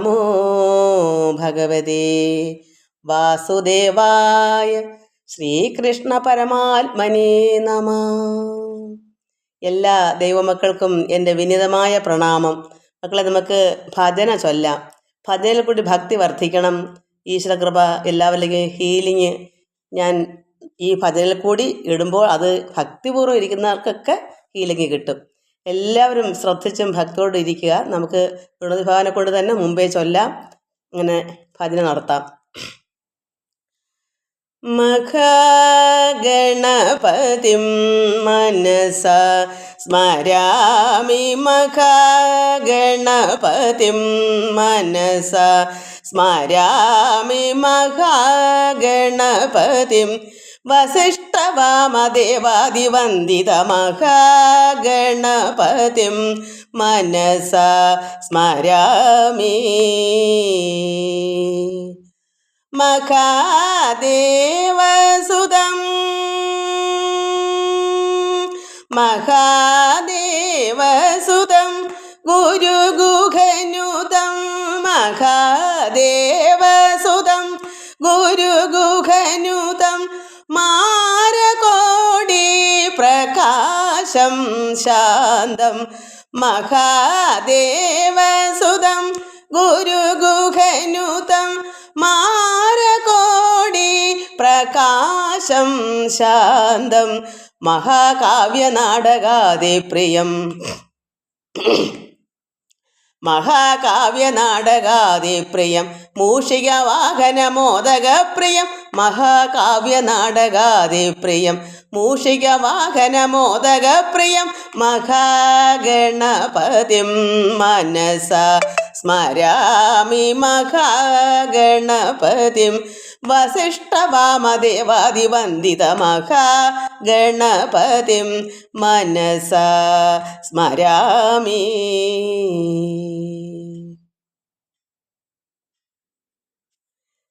നമോ ഭഗവതേ വാസുദേവായ ശ്രീകൃഷ്ണ പരമാത്മനേ നമ എല്ലാ ദൈവമക്കൾക്കും എന്റെ വിനിതമായ പ്രണാമം. മക്കളെ നമുക്ക് ഭജന ചൊല്ലാം. ഭജനയിൽ കൂടി ഭക്തി വർദ്ധിക്കണം. ഈശ്വരകൃപ എല്ലാവരിലേക്കും ഹീലിങ് ഞാൻ ഈ ഭജനയിൽ കൂടി ഇടുമ്പോൾ അത് ഭക്തിപൂർവം ഇരിക്കുന്നവർക്കൊക്കെ ഹീലിങ് കിട്ടും. എല്ലാവരും ശ്രദ്ധിച്ചും ഭക്തിയോടും ഇരിക്കുക. നമുക്ക് ഗുണവിഭാവനെ കൊണ്ട് തന്നെ മുമ്പേ ചൊല്ലാം. അങ്ങനെ ഭജന നടത്താം. മഖഗണപതിം മനസ സ്മരാമി മഖഗണപതിം മനസ സ്മരാമി മഹാഗണപതിം വസിഷ്ഠവാമദേവാദിവന്ദിതമഹാഗണപതിം മനസ സ്മരാമി. മഹാദേവസുതം മഹാദേവസുതം ഗുരുഗുഖനുതം മഹാദേവസുതം പ്രകാശം ശാന്തം. മഹാദേവസുതം ഗുരുഗുഹനുതം മാരകോടി പ്രകാശം ശാന്തം. മഹാകാവ്യനാടകാതി പ്രിയം മഹാകാവ്യനാടകാതി പ്രിയം. മൂഷികവാഹനമോദക വാഹന മോദക പ്രിയം മൂഷികവാഹനമോദക പ്രിയം മഹാഗണപതിം മനസ സ്മരാമി മഹാഗണപതിം. വസിഷ്ഠവാമദേവാദിവന്ദിതമഹാഗണപതിം മനസ സ്മരാമി.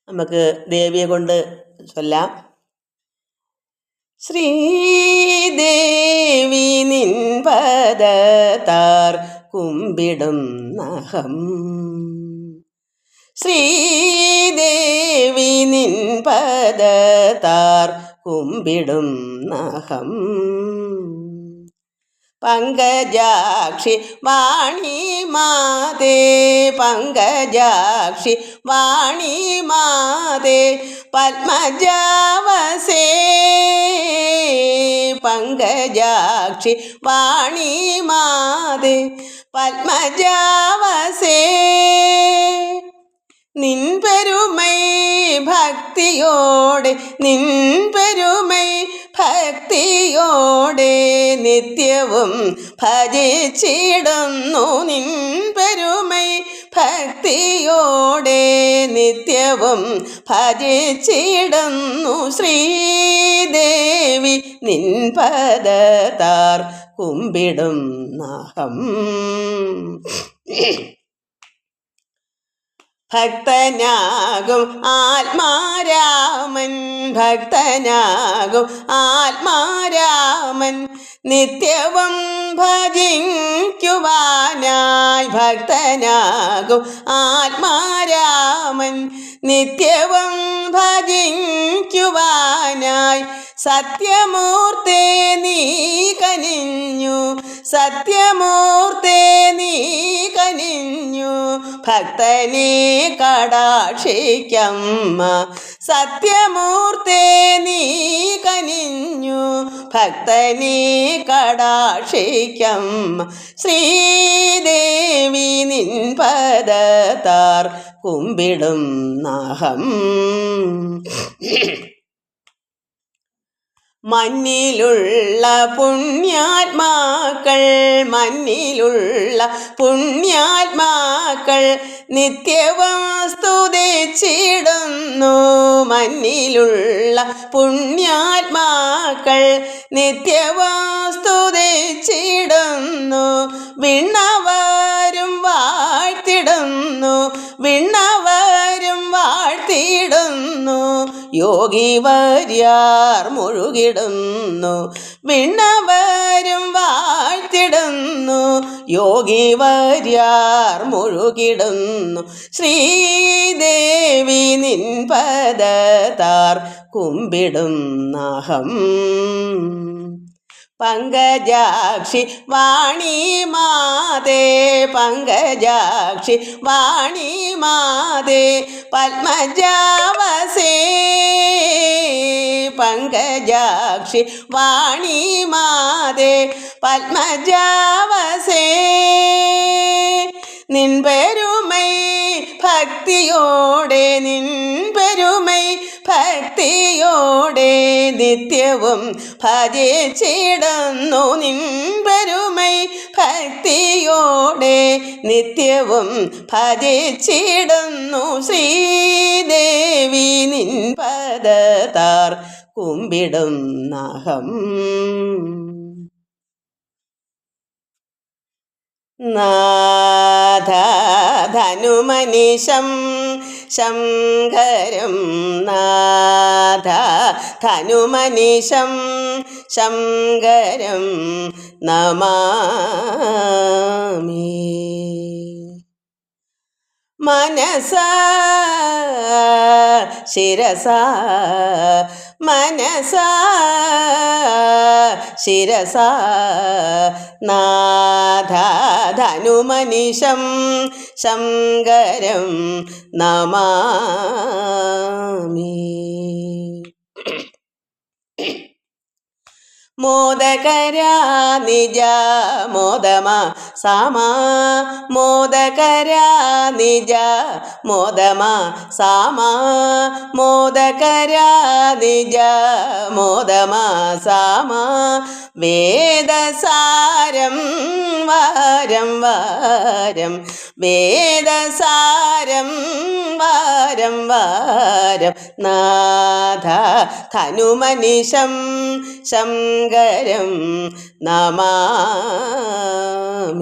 നമുക്ക് ദേവിയെ കൊണ്ട് ചൊല്ലാം. ശ്രീദേവി നിൻപദത്താർ കുമ്പിടും നഹം ശ്രീദേവി നിൻപദത്താർ കുമ്പിടും നഹം പങ്കജാക്ഷി വാണി മാതേ പങ്കജാക്ഷി വാണി മാതേ പത്മജാവസേ. പങ്കജാക്ഷി വാണി മാതേ പത്മജാവസേ. നിൻ പെരുമൈ ഭക്തിയോടെ നിൻ പെരുമൈ ഭക്തിയോടെ നിത്യവും ഭജിച്ചിടുന്നു നിൻ പെരുമൈ. ഭക്തിയോടെ നിത്യവും ഭജിച്ചിടുന്നു ശ്രീദേവി. നിൻ പദതാർ കുമ്പിടും നഹം. ഭക്തനാകും ആത്മാരാമൻ ഭക്തനാകും ആത്മാരാമൻ. നിത്യവും ഭജിക്കുവാനായി ഭക്തനാകും ആത്മാരാമൻ. നിത്യവും ഭജിക്കുവാനായി സത്യമൂർത്തേ നീ കനിഞ്ഞു സത്യമൂർത്തേ ഭക്തനെ കടാക്ഷിക്കമ്മ സത്യമൂർത്തേ നീ കനിഞ്ഞു. ഭക്തനെ കടാക്ഷിക്കമ്മ ശ്രീദേവി നിൻ പദത്താർ കുമ്പിടും നഹം. മണ്ണിലുള്ള പുണ്യാത്മാക്കൾ മണ്ണിലുള്ള പുണ്യാത്മാക്കൾ നിത്യവും സ്തുതിച്ചിടുന്നു. മണ്ണിലുള്ള പുണ്യാത്മാക്കൾ നിത്യവും സ്തുതിച്ചിടുന്നു. വിണ്ണവരും വാഴ്ത്തിടുന്നു. വിണ്ണവരും വാഴ്ത്തിടുന്നു യോഗി വര്യാർ മുഴുകിടുന്നു. വിണ്ണവരും വാഴ്ത്തിടുന്നു. യോഗി വര്യാർ മുഴുകിടുന്നു. ശ്രീദേവി നിൻ പദതാർ കുമ്പിടും നഹം. പങ്കജാക്ഷി വാണി മാതേ പങ്കജാക്ഷി വാണി മാതേ പത്മജാവസേ പങ്കജാക്ഷി വാണി മാതേ പത്മജാവസേ. നിൻ പെരുമൈ ഭക്തിയോടെ നിൻ പെരുമൈ ഭക്തിയോടെ നിത്യവും ഭജിച്ചിടുന്നു നിൻ പെരുമൈ ഭക്തിയോടെ നിത്യവും ഭജിച്ചിടുന്നു ശ്രീദേവി നിൻ പദതാർ കുമ്പിടും നഹം. നാഥ ധനുമനിശം ശങ്കരം നാഥ ധനുമനിശം ശങ്കരം നമാമി. മനസ ശിരസ മനസ ശിരസ. നാഥ ധനുമനിശം ശങ്കരം നമാമി. മോദകരാ നിജ മോദമ സാമാ മോദകരാ നിജ മോദമാ സാമാ മോദകരാ നിജ മോദമാ സാമാ വേദസാരം വാരം വാരം വേദസാരം വാരം വാരം നാഥ ധനുമനിഷം ശങ്കരം നമാമി.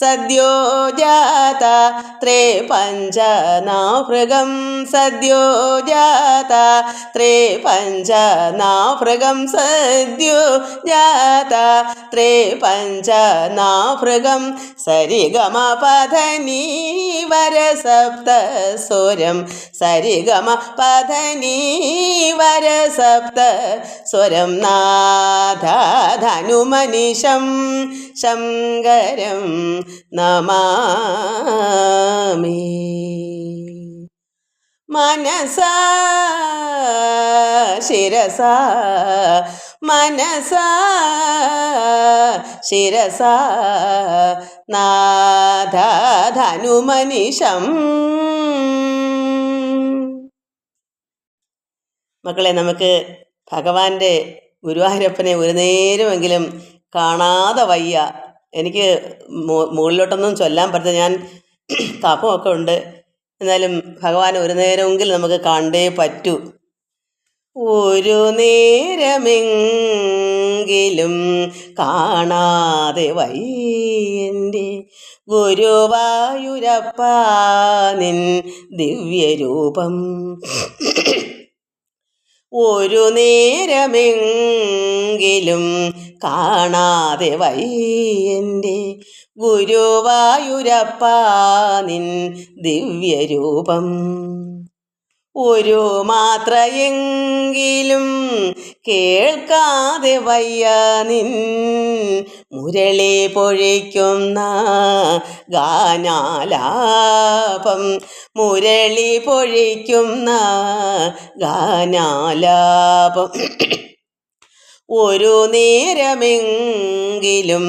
ധനുമനിശം സദ്യോ ജാത ത്രേ പഞ്ചനാഭൃഗം സദ്യോജാത ത്രേ പഞ്ചനാഭൃഗം സദ്യോ ജാത ത്രേ പഞ്ചനാഭൃഗം സരിഗമ പധനി വരസപ്തസ്വരം സരിഗമ പധനി വരസപ്ത സ്വരം നാഥ ധനുമനിശം ശങ്കരം നമാമി. മനസ ശിരസ മനസ ശിരസ നാഥ ധനുമനിഷം മക്കളെ നമുക്ക് ഭഗവാന്റെ ഗുരുവായൂരപ്പനെ ഒരു നേരമെങ്കിലും കാണാതെ വയ്യ. എനിക്ക് മുകളിലോട്ടൊന്നും ചൊല്ലാൻ പറ്റില്ല ഞാൻ തപമൊക്കെ ഉണ്ട്. എന്നാലും ഭഗവാൻ ഒരു നേരമെങ്കിലും നമുക്ക് കണ്ടേ പറ്റൂ. ഒരു നേരമെങ്കിലും കാണാതെ വയ്യന്റെ ഗുരുവായൂരപ്പ നിൻ ദിവ്യരൂപം. ഒരു നേരമെങ്കിലും കാണാതെ വയ്യന്റെ ഗുരുവായൂരപ്പ നിൻ ദിവ്യരൂപം. ഒരു മാത്രയെങ്കിലും കേൾക്കാതെ വയ്യ നിൻ മുരളി പൊഴിക്കുന്ന ഗാനാലാപം. മുരളി പൊഴിക്കുന്ന ഗാനാലാപം. ഒരു നേരമെങ്കിലും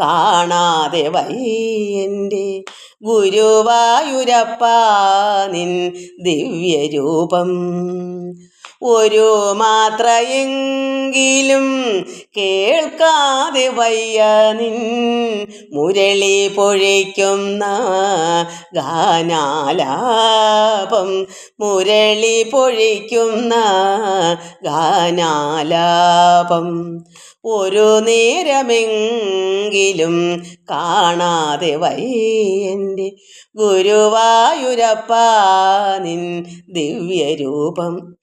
കാണാതെ വയ്യന്റെ ഗുരുവായൂരപ്പ നിൻ ദിവ്യരൂപം. ഒരു മാത്രയെങ്കിലും കേൾക്കാതെ വയ്യ നിൻ മുരളി പൊഴിക്കുന്ന ഗാനാലാപം. മുരളി പൊഴിക്കുന്ന ഗാനാലാപം. ഒരു നേരമെങ്കിലും കാണാതെ വയ്യന്റെ ഗുരുവായൂരപ്പ നിൻ ദിവ്യരൂപം.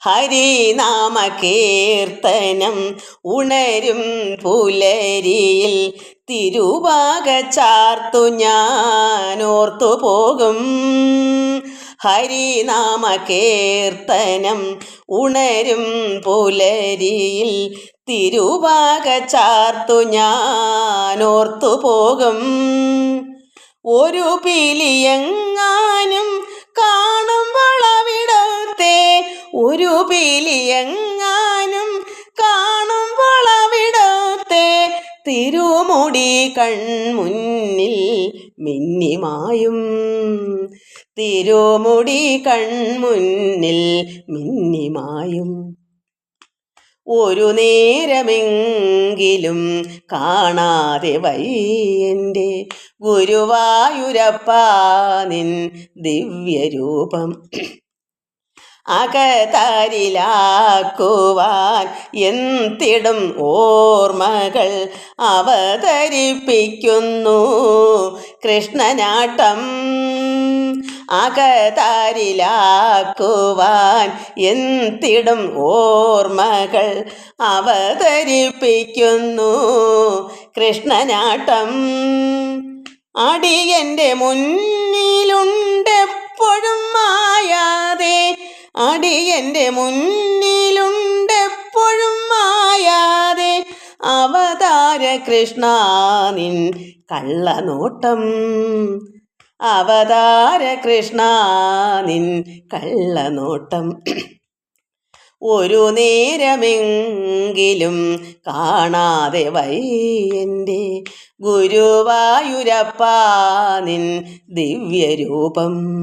ഹരിനാമ കീർത്തനം ഉണരും പുലരിയിൽ തിരുവാക ചാർത്തു ഞാനോർത്തു പോകും. ഹരിനാമ കീർത്തനം ഉണരും പുലരിയിൽ തിരുവാക ചാർത്തു ഞാനോർത്തു പോകും. ഒരു പിലിയെങ്ങാനും കാണും അവിടത്തെ ഒരു പിലിയെങ്ങാനും കാണും അവിടത്തെ തിരുമുടി കൺമുന്നിൽ മിന്നിമായും. തിരുമുടി കൺമുന്നിൽ മിന്നിമായും. ഒരു നേരമെങ്കിലും കാണാതെ വയ്യന്റെ ഗുരുവായൂരപ്പ നിൻ ദിവ്യരൂപം. അകതാരിലാക്കുവാൻ എന്തിടും ഓർമ്മകൾ അവതരിപ്പിക്കുന്നു. കൃഷ്ണനാട്ടം അകതാരിലാക്കുവാൻ എന്തിടും ഓർമ്മകൾ അവതരിപ്പിക്കുന്നു. കൃഷ്ണനാട്ടം അടിയന്റെ മുന്നിലുണ്ടെപ്പോഴും മായാതെ അടിയന്റെ മുന്നിലുണ്ടെപ്പോഴും മായാതെ അവതാര കൃഷ്ണ നിൻ കള്ളനോട്ടം. അവതാര കൃഷ്ണ നിൻ കള്ളനോട്ടം. ഒരു നേരമെങ്കിലും കാണാതെ വൈ എന്റെ ഗുരുവായൂരപ്പ നിൻ ദിവ്യരൂപം.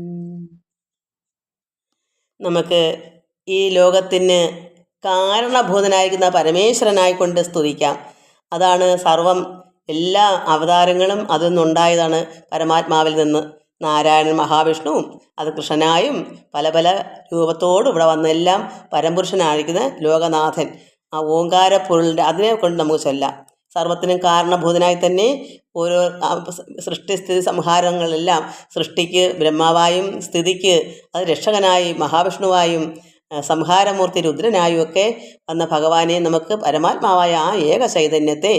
നമുക്ക് ഈ ലോകത്തിന് കാരണഭൂതനായിരിക്കുന്ന പരമേശ്വരനായിക്കൊണ്ട് സ്തുതിക്കാം. അതാണ് സർവം എല്ലാ അവതാരങ്ങളും അതിൽ നിന്നുണ്ടായതാണ് പരമാത്മാവിൽ നിന്ന്. നാരായണൻ മഹാവിഷ്ണുവും അത് കൃഷ്ണനായും പല പല രൂപത്തോടും ഇവിടെ വന്നെല്ലാം പരംപുരുഷനായിരിക്കുന്ന ലോകനാഥൻ. ആ ഓങ്കാര പൊരുളിന്റെ അതിനെ കൊണ്ട് നമുക്ക് ചൊല്ലാം. സർവത്തിനും കാരണഭൂതനായി തന്നെ ഓരോ സൃഷ്ടി സൃഷ്ടിസ്ഥിതി സംഹാരങ്ങളെല്ലാം സൃഷ്ടിക്ക് ബ്രഹ്മാവായും സ്ഥിതിക്ക് അത് രക്ഷകനായി മഹാവിഷ്ണുവായും സംഹാരമൂർത്തി രുദ്രനായും ഒക്കെ വന്ന ഭഗവാനെ നമുക്ക് പരമാത്മാവായ ആ ഏക ചൈതന്യത്തെ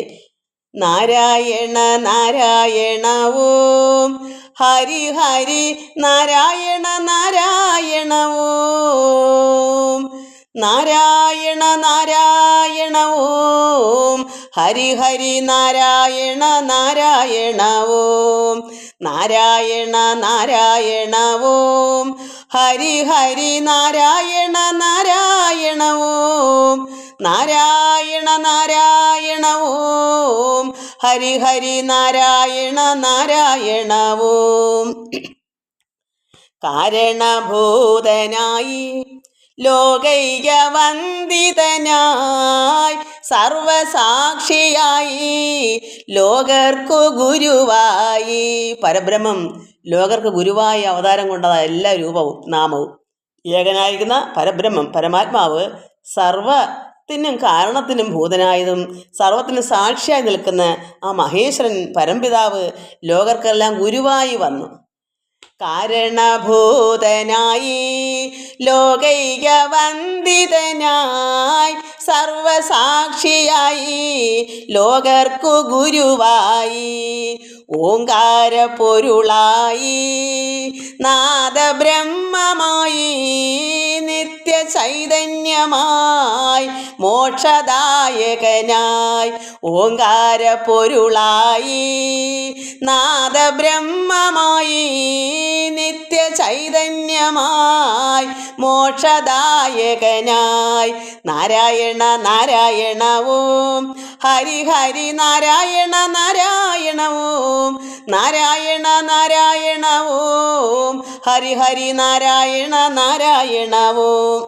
നാരായണ നാരായണ ഓം ഹരി ഹരി നാരായണ നാരായണ ഓം നാരായണ നാരായണ ഓം ഹരി ഹരി നാരായണ നാരായണ ഓം നാരായണ നാരായണ ഓം നാരായണ നാരായണ ഓം നാരായണ നാരായണ ഓം നാരായണ നാരായണ ഓം കാരണഭൂതനായി ലോകൈക വന്ദിതനായി സർവസാക്ഷിയായി ലോകർക്കു ഗുരുവായി. പരബ്രഹ്മം ലോകർക്ക് ഗുരുവായി അവതാരം കൊണ്ടതാ എല്ലാ രൂപവും നാമവും. ഏകനായിരിക്കുന്ന പരബ്രഹ്മം പരമാത്മാവ് സർവത്തിനും കാരണത്തിനും ഭൂതനായതും സർവത്തിനും സാക്ഷിയായി നിൽക്കുന്ന ആ മഹേശ്വരൻ പരംപിതാവ് ലോകർക്കെല്ലാം ഗുരുവായി വന്നു. കാരണഭൂതനായി ലോകൈക വന്ദിതനായി സർവസാക്ഷിയായി ലോകർക്കു ഗുരുവായി ഓങ്കാര പൊരുളായി നാദബ്രഹ്മമായി നിത്യ ചൈതന്യമായി മോക്ഷദായകനായി ഓങ്കാര പൊരുളായി നാദബ്രഹ്മമായി നിത്യ ചൈതന്യമായി മോക്ഷദായകനായി. നാരായണ നാരായണവും ഹരി ഹരി നാരായണ നാരായണവും നാരായണ നാരായണവും ഹരി ഹരി നാരായണ നാരായണ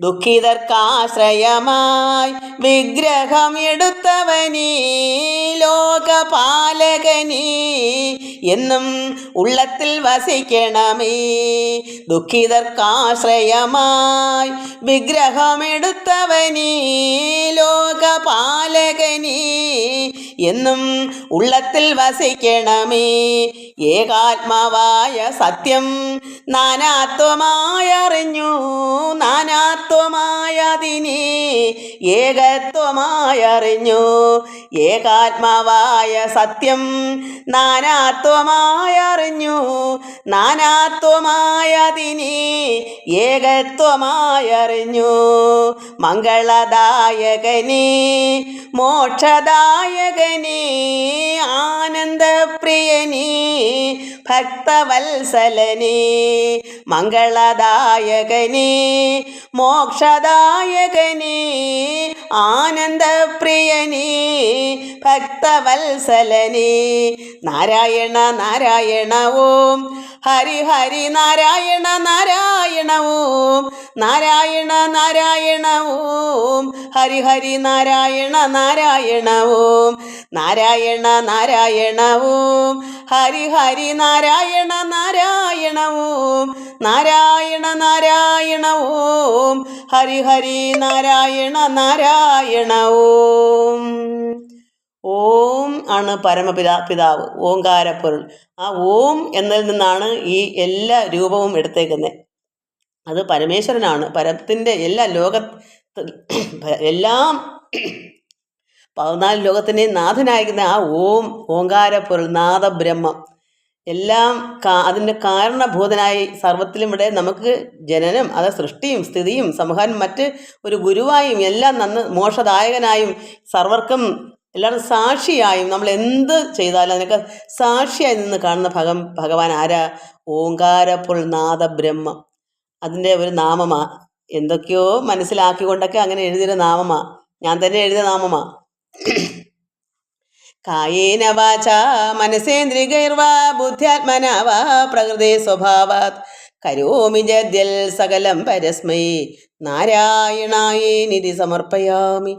ദുഃഖിതർക്കാശ്രയമായി വിഗ്രഹം എടുത്തവനീ ലോകപാലകനീ എന്നും ഉള്ളത്തിൽ വസിക്കണമേ. ദുഃഖിതർക്കാശ്രയമായി വിഗ്രഹമെടുത്തവനീ ലോകപാലകനീ എന്നും ഉള്ളത്തിൽ വസിക്കണമേ. ഏകാത്മാവായ സത്യം നാനാത്വമായറിഞ്ഞു നാനാത്വമായതിനെ ഏകത്വമായറിഞ്ഞു. ഏകാത്മാവായ സത്യം നാനാത്വമായറിഞ്ഞു. നാനാത്വമായതിനെ ഏകത്വമായറിഞ്ഞു. മംഗളദായകനെ മോക്ഷദായകനെ ആനന്ദപ്രിയനേ ഭക്തവത്സലനേ മംഗളദായകനെ മോക്ഷദായകനേ ആനന്ദപ്രിയനേ ഭക്തവത്സലനേ നാരായണ നാരായണ ഓം. ഹരി ഹരി നാരായണ നാരായണവും നാരായണ നാരായണവും ഹരി ഹരി നാരായണ നാരായണവും നാരായണ നാരായണവും ഹരി ഹരി നാരായണ നാരായണവും നാരായണ നാരായണവും ഹരി ഹരി നാരായണ നാരായണ ഓം ആണ് പരമപിതാ പിതാവ് ഓങ്കാരപ്പൊരുൾ ആ ഓം എന്നതിൽ നിന്നാണ് ഈ എല്ലാ രൂപവും എടുത്തേക്കുന്നത് അത് പരമേശ്വരനാണ്. പരത്തിന്റെ എല്ലാ ലോക എല്ലാം പതിനാല് ലോകത്തിന്റെയും നാഥനായിരിക്കുന്ന ആ ഓം ഓങ്കാരപ്പൊരുൾ നാദബ്രഹ്മം എല്ലാം കാ അതിന്റെ കാരണഭൂതനായി സർവത്തിലും ഇവിടെ നമുക്ക് ജനനം അത് സൃഷ്ടിയും സ്ഥിതിയും സംഹാരം മറ്റ് ഒരു ഗുരുവായും എല്ലാം നന്ന് മോക്ഷദായകനായും സർവർക്കും എല്ലാവരും സാക്ഷിയായും നമ്മൾ എന്ത് ചെയ്താലും അതിനൊക്കെ സാക്ഷിയായി നിന്ന് കാണുന്ന ഭഗ ഭഗവാൻ ആരാ? ഓങ്കാരപ്പുൾ നാദബ്രഹ്മം. അതിന്റെ ഒരു നാമമാ. എന്തൊക്കെയോ മനസ്സിലാക്കിക്കൊണ്ടൊക്കെ അങ്ങനെ എഴുതിയൊരു നാമമാ. ഞാൻ തന്നെ എഴുതിയ നാമമാ. കായേന വാച മനസേന്ദ്രികൈർവാ ബുദ്ധ്യാത്മനാവാ പ്രകൃതി സ്വഭാവാത്. കരോമി ജദ്യൽ സകലം പരസ്മൈ. നാരായണായേ നിധി സമർപ്പയാമി.